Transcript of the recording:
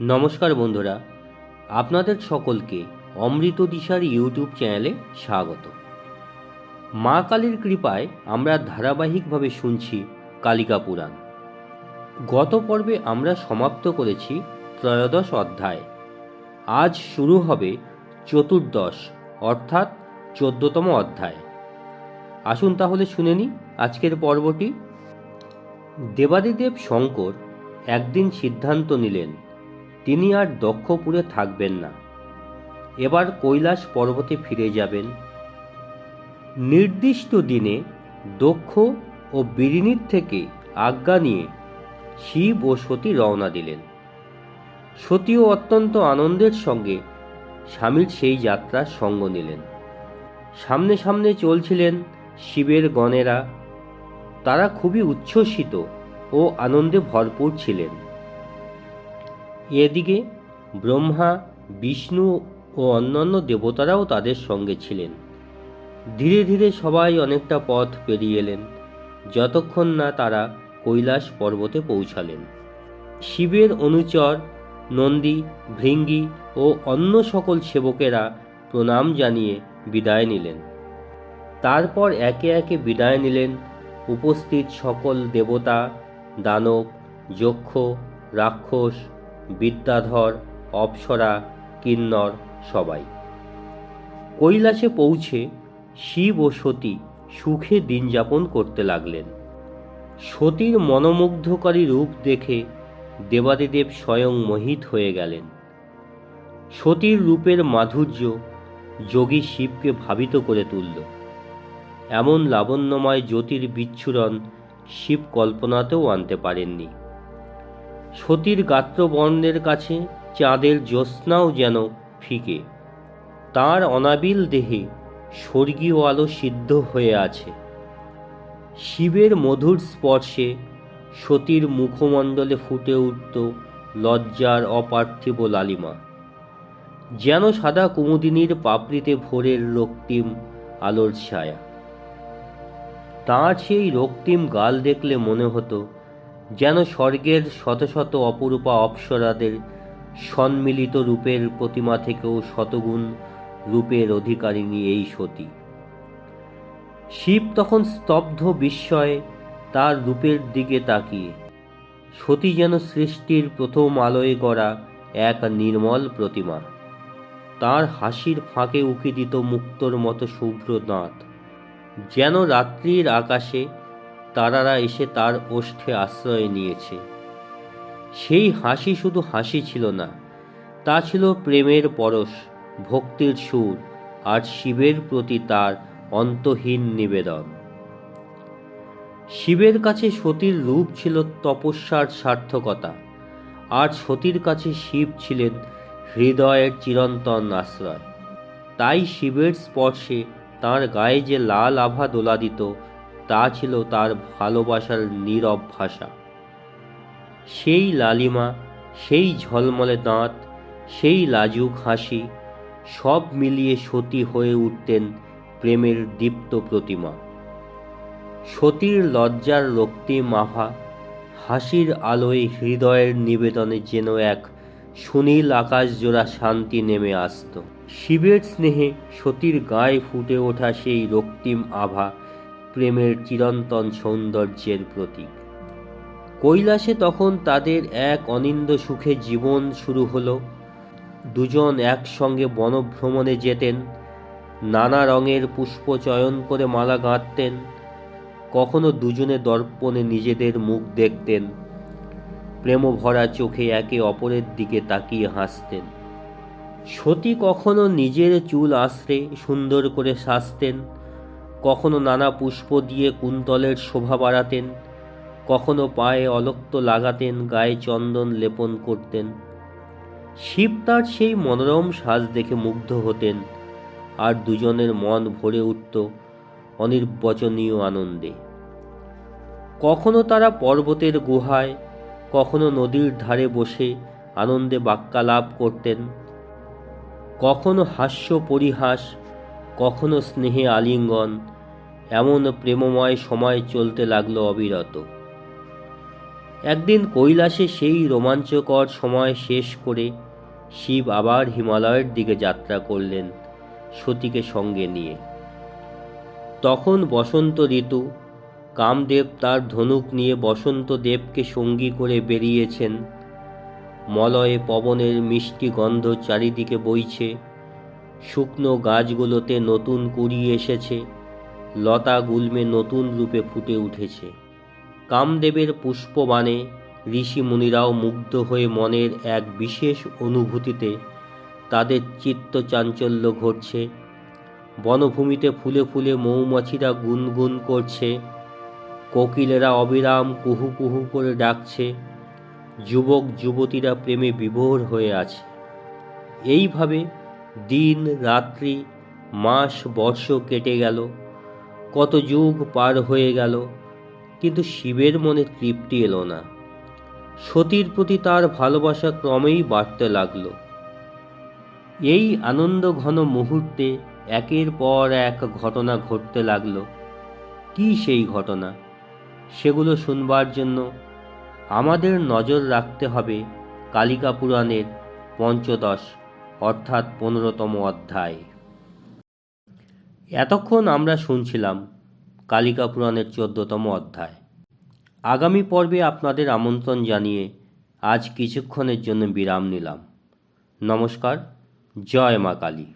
নমস্কার বন্ধুরা, আপনাদের সকলকে অমৃত দিশার ইউটিউব চ্যানেলে স্বাগত। মা কালীর কৃপায় আমরা ধারাবাহিকভাবে শুনছি কালিকা পুরাণ। গত পর্বে আমরা সমাপ্ত করেছি ত্রয়োদশ অধ্যায়। আজ শুরু হবে চতুর্দশ, অর্থাৎ চোদ্দতম অধ্যায়। আসুন তাহলে শুনে নিই আজকের পর্বটি। দেবাদিদেব শঙ্কর একদিন সিদ্ধান্ত নিলেন তিনি আর দক্ষপুরে থাকবেন না। এবার কৈলাস পর্বতে ফিরে যাবেন। নির্দিষ্ট দিনে দক্ষ ও বিরিণীর থেকে আজ্ঞা নিয়ে শিব ও সতী রওনা দিলেন। সতীও অত্যন্ত আনন্দের সঙ্গে স্বামীর সেই যাত্রার সঙ্গ নিলেন। সামনে সামনে চলছিলেন শিবের গণেরা। তারা খুবই উচ্ছ্বসিত ও আনন্দে ভরপুর ছিলেন। এদিকে ব্রহ্মা, বিষ্ণু ও অন্যান্য দেবতারাও তাদের সঙ্গে ছিলেন। ধীরে ধীরে সবাই অনেকটা পথ পেরিয়ে এলেন, যতক্ষণ না তারা কৈলাস পর্বতে পৌঁছালেন। শিবের অনুচর, নন্দী, ভৃঙ্গি ও অন্য সকল সেবকেরা প্রণাম জানিয়ে বিদায় নিলেন। তারপর একে একে বিদায় নিলেন উপস্থিত সকল দেবতা, দানব, যক্ষ, রাক্ষস বিদ্যাধর, অপ্সরা, কিন্নর সবাই। কৈলাসে পৌঁছে শিব ও সতী সুখে দিন যাপন করতে লাগলেন। সতীর মনোমুগ্ধকারী রূপ দেখে দেবাদিদেব স্বয়ং মোহিত হয়ে গেলেন। সতীর রূপের মাধুর্য যোগী শিবকে ভাবিত করে তুলল। এমন লাবণ্যময় জ্যোতির বিচ্ছুরণ শিব কল্পনাতেও আনতে পারেননি। সতীর গাত্রবর্ণের কাছে চাঁদের জ্যোৎস্নাও যেন ফিকে। তার অনাবিল দেহে স্বর্গীয় আলো সিদ্ধ হয়ে আছে। শিবের মধুর স্পর্শে সতীর মুখমণ্ডলে ফুটে উঠত লজ্জার অপার্থিব লালিমা। যেন সাদা কুমুদিনীর পাপড়িতে ভোরের রক্তিম আলোর ছায়া। তাঁর সেই রক্তিম গাল দেখলে মনে হতো যেন স্বর্গের শত শত অপরূপা অপ্সরাদের সম্মিলিত রূপের প্রতিমা থেকেও শতগুণ রূপের অধিকারিণী এই সতী। শিব তখন স্তব্ধ বিস্ময়ে তার রূপের দিকে তাকিয়ে। সতী যেন সৃষ্টির প্রথম আলোয় গড়া এক নির্মল প্রতিমা। তার হাসির ফাঁকে উকি দিত মুক্তর মতো শুভ্র দাঁত। যেন রাত্রির আকাশে তারারা এসে তার ওষ্ঠে আশ্রয় নিয়েছে। সেই হাসি শুধু হাসি ছিল না, তা ছিল প্রেমের পরশ, ভক্তির সুর আর শিবের প্রতি তার অন্তহীন নিবেদন। শিবের কাছে সতীর রূপ ছিল তপস্যার সার্থকতা, আর সতীর কাছে শিব ছিলেন হৃদয়ের চিরন্তন আশ্রয়। তাই শিবের স্পর্শে তার গায়ে যে লাল আভা দোলা দিত তা ছিল তার ভালোবাসার নীরব ভাষা। সেই লালিমা, সেই ঝলমলে দাঁত, সেই লাজুক হাসি, সব মিলিয়ে সতী হয়ে উঠতেন প্রেমের দীপ্ত প্রতিমা। সতীর লজ্জার রক্তিম আভা হাসির আলোয় হৃদয়ের নিবেদনে যেন এক সুনীল আকাশ জোড়া শান্তি নেমে আসত। শিবের স্নেহে সতীর গায়ে ফুটে ওঠা সেই রক্তিম আভা প্রেমের চিরন্তন সৌন্দর্যের প্রতীক। কৈলাসে তখন তাদের এক অনিন্দ সুখে জীবন শুরু হলো। দুজন একসঙ্গে বনভ্রমণে যেতেন। নানা রঙের পুষ্প চয়ন করে মালা গাঁথতেন। কখনো দুজনে দর্পণে নিজেদের মুখ দেখতেন। প্রেমভরা চোখে একে অপরের দিকে তাকিয়ে হাসতেন। সতী কখনো নিজের চুল আশ্রে সুন্দর করে সাজতেন। কখনো নানা পুষ্প দিয়ে কুন্তলের শোভা বাড়াতেন, কখনো পায়ে অলক্ত লাগাতেন, গায়ে চন্দন লেপন করতেন। শিব তার সেই মনোরম সাজ দেখে মুগ্ধ হতেন, আর দুজনের মন ভরে উঠত অনির্বচনীয় আনন্দে। কখনো তারা পর্বতের গুহায়, কখনো নদীর ধারে বসে আনন্দে বাক্যালাপ করতেন, কখনো হাস্য পরিহাস কখনো স্নেহে আলিঙ্গন, এমন প্রেমময় সময় চলতে লাগল অবিরত। একদিন কৈলাসে সেই রোমাঞ্চকর সময় শেষ করে শিব আবার হিমালয়ের দিকে যাত্রা করলেন সতীকে সঙ্গে নিয়ে। তখন বসন্ত ঋতু, কামদেব তার ধনুক নিয়ে বসন্ত দেবকে সঙ্গী করে বেরিয়েছেন। মলয়ে পবনের মিষ্টি গন্ধ চারিদিকে বইছে। শুকনো গাছগুলোতে নতুন কুড়ি এসেছে, লতা গুল্মে নতুন রূপে ফুটে উঠেছে। কামদেবের পুষ্পবাণে ঋষি মুনিরাও মুগ্ধ হয়ে মনের এক বিশেষ অনুভূতিতে তাদের চিত্ত চাঞ্চল্য ঘটছে। বনভূমিতে ফুলে ফুলে মৌমাছিরা গুনগুন করছে, কোকিলেরা অবিরাম কুহু কুহু করে ডাকছে, যুবক যুবতীরা প্রেমে বিভোর হয়ে আছে। এইভাবে দিন, রাত্রি, মাস, বর্ষ কেটে গেল। কত যুগ পার হয়ে গেল, কিন্তু শিবের মনে তৃপ্তি এলো না। সতীর প্রতি তার ভালোবাসা ক্রমেই বাড়তে লাগল। এই আনন্দ ঘন মুহূর্তে একের পর এক ঘটনা ঘটতে লাগল। কি সেই ঘটনা? সেগুলো শুনবার জন্য আমাদের নজর রাখতে হবে কালিকা পুরাণের পঞ্চদশ অর্থাৎ পনেরোতম অধ্যায়। এতক্ষণ আমরা শুনছিলাম কালিকা পুরাণের চোদ্দতম অধ্যায়। আগামী পর্বে আপনাদের আমন্ত্রণ জানিয়ে আজ কিছুক্ষণের জন্য বিরাম নিলাম। নমস্কার, জয় মা কালী।